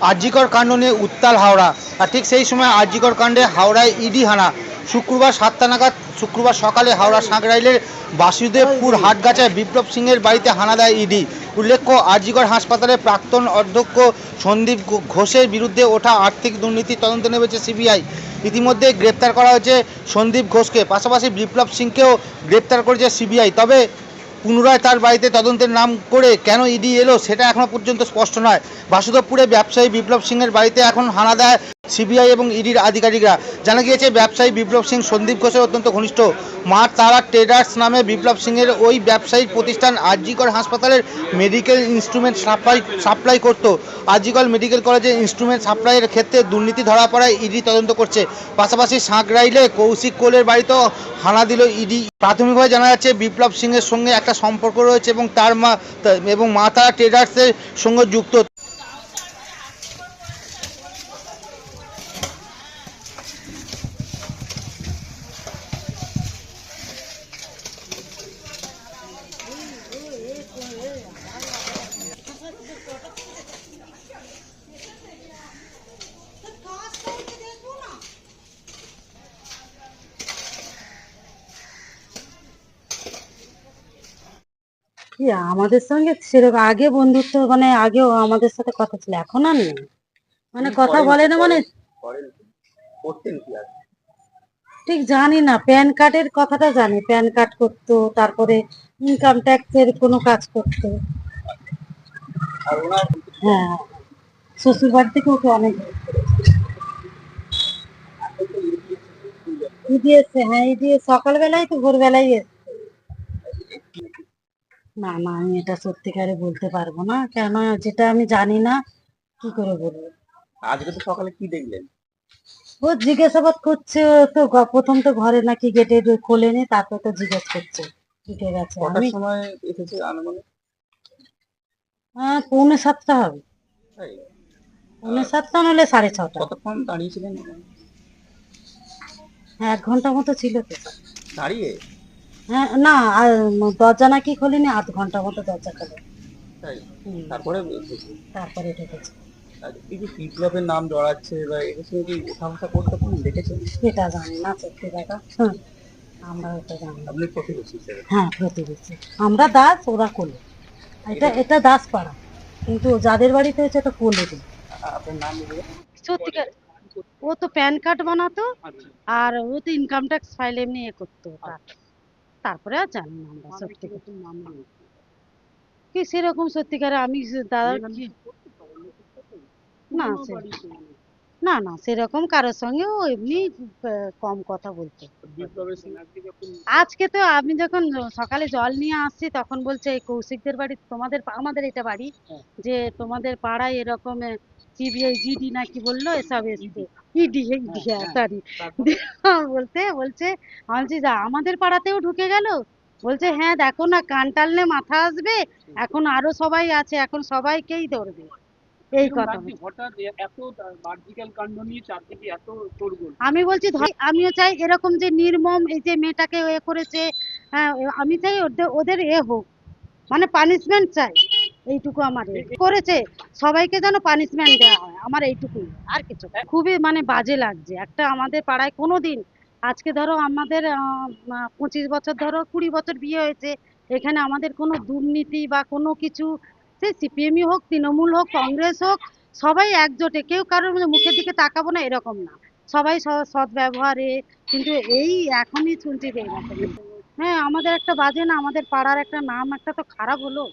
আরজিকর কাণ্ড নিয়ে উত্তাল হাওড়া। আর ঠিক সেই সময় আরজিকর কাণ্ডে হাওড়ায় ইডি হানা। শুক্রবার সাতটা নাগাদ, শুক্রবার সকালে হাওড়া সাঁকরাইলের বাসুদেবপুর হাটগাছায় বিপ্লব সিংয়ের বাড়িতে হানা দেয় ইডি। উল্লেখ্য, আরজিকর হাসপাতালে প্রাক্তন অধ্যক্ষ সন্দীপ ঘোষের বিরুদ্ধে ওঠা আর্থিক দুর্নীতি তদন্ত নেমেছে সিবিআই। ইতিমধ্যে গ্রেপ্তার করা হয়েছে সন্দীপ ঘোষকে। পাশাপাশি বিপ্লব সিংকেও গ্রেপ্তার করেছে সিবিআই। তবে পুনরায় তার বাড়িতে তদন্তের নাম করে কেন ইডি এলো, সেটা এখনও পর্যন্ত স্পষ্ট নয়। বাসুদেবপুরে ব্যবসায়ী বিপ্লব সিংয়ের বাড়িতে এখন হানা দেয় সিবিআই এবং ইডির আধিকারিকরা। জানা গিয়েছে, ব্যবসায়ী বিপ্লব সিং, সন্দীপ ঘোষের অত্যন্ত ঘনিষ্ঠ মা তারা ট্রেডার্স নামে বিপ্লব সিংয়ের ওই ব্যবসায়িক প্রতিষ্ঠান আরজিকর হাসপাতালের মেডিকেল ইনস্ট্রুমেন্ট সাপ্লাই সাপ্লাই করত। আরজিকর মেডিকেল কলেজে ইনস্ট্রুমেন্ট সাপ্লাইয়ের ক্ষেত্রে দুর্নীতি ধরা পড়ায় ইডি তদন্ত করছে। পাশাপাশি সাঁকরাইলে কৌশিক কোলের বাড়িতেও হানা দিল ইডি। প্রাথমিকভাবে জানা যাচ্ছে, বিপ্লব সিংয়ের সঙ্গে একটা সম্পর্ক রয়েছে এবং তার মা, এবং মা তারা ট্রেডার্সের সঙ্গে যুক্ত। কি আমাদের সঙ্গে সেরকম আগে বন্ধুত্ব মানে আগেও আমাদের সাথে কথা ছিল এখন আর নেই। মানে কথা বলে না মানে ঠিক জানি না প্যান কার্ডের কথাটা জানি প্যান কার্ড করতো তারপরে ইনকাম ট্যাক্সের কোনো কাজ করতো। হ্যাঁ শ্বশুর বাড়ি থেকে ওকে অনেক ইডি এসছে হ্যাঁ ইডি সকালবেলায় তো ভোরবেলায় এসছে না না আমি এটা সত্যিকারে বলতে পারব না। কেন যেটা আমি জানি না কি করে বলব? আজকে তো সকালে কি দেখলেন? ও জিজ্ঞাসাবাদ করছে তো গ- প্রথম তো ঘরে নাকি গেটে খোলেনি তারপর তো জিজ্ঞেস করছে ঢুকে গেছে। কটার আমি সময় এসেছে আনুমানিক? হ্যাঁ পৌনে সাতটা হবে। তাই? পৌনে সাতটা নলে সাড়ে ছটা। কতক্ষণ দাঁড়িয়েছিলেন? হ্যাঁ এক ঘণ্টা মতো ছিল তো। দাঁড়িয়ে? হ্যাঁ না আর দরজা নাকি খোলেনি আধ ঘণ্টা মতো দরজা খোলে। তারপরে তারপরে ঢুকেছে আর এই যে বিপ্লবের নাম জড়াচ্ছে বা এর সঙ্গে কি ওঠা বসা করতে কোন দেখেছেন? সেটা জানি না সত্যি কথা। আমরা ওটা জানি আপনি প্রতিবেশী হ্যাঁ প্রতিবেশী। আমরা দাস ওরা কোলে। এটা এটা দাস পাড়া কিন্তু যাদের বাড়িতে হয়েছে এটা কোলে দিই আ- আপনার নাম সত্যিকার ও তো প্যান কার্ড বানাতো আচ্ছা। আর ও তো ইনকাম ট্যাক্স ফাইল এমনি এ করতো। ওটা। তারপরে আর জানি না আমরা সত্যি কি সেরকম সত্যিকারে আমি দাদা না না না সেরকম কারোর সঙ্গে ও এমনি কম কথা বলতো আজকে তো আমি যখন সকালে জল নিয়ে আসছি তখন বলছে এই কৌশিকদের বাড়ি তোমাদের আমাদের এটা বাড়ি হ্যাঁ। যে তোমাদের পাড়ায় এরকম সিবিআই জিডি নাকি বলল এসব এসছে। ইডি ইডি হ্যাঁ, সরি বলতে বলছে আমি বলছি যা আমাদের পাড়াতেও ঢুকে গেল? বলছে হ্যাঁ দেখো না কান টানলে মাথা আসবে এখন আরও সবাই আছে এখন সবাইকেই ধরবে। এই কথা বলছে। হঠাৎ এত বার্জিক্যাল কাণ্ড নিয়ে চারদিকে এত তোড়গোড় আমি বলছি ধর- আমিও চাই এরকম যে নির্মম এই যে মেয়েটাকে এ করেছে হ্যাঁ আমি চাই ওদের ওদের এ হোক। মানে পানিশমেন্ট চাই। এইটুকু আমার। করেছে। সবাইকে যেন পানিশমেন্ট দেওয়া হয়। আমার এইটুকুই। আর কিছু। খুবই মানে বাজে লাগছে। একটা আমাদের পাড়ায় কোনো দিন আজকে ধরো আমাদের পঁচিশ বছর ধরো কুড়ি বছর বিয়ে হয়েছে, এখানে আমাদের কোনো দুর্নীতি বা কোনো কিছু, সে সিপিএমই হোক, তৃণমূল হোক, কংগ্রেস হোক, সবাই একজোটে। কেউ কারোর মুখের দিকে তাকাবো না, এরকম না। সবাই সৎ ব্যবহারে কিন্তু এই এখনই শুনছি হ্যাঁ আমাদের একটা বাজে না। আমাদের পাড়ার একটা নাম একটা তো খারাপ হলো।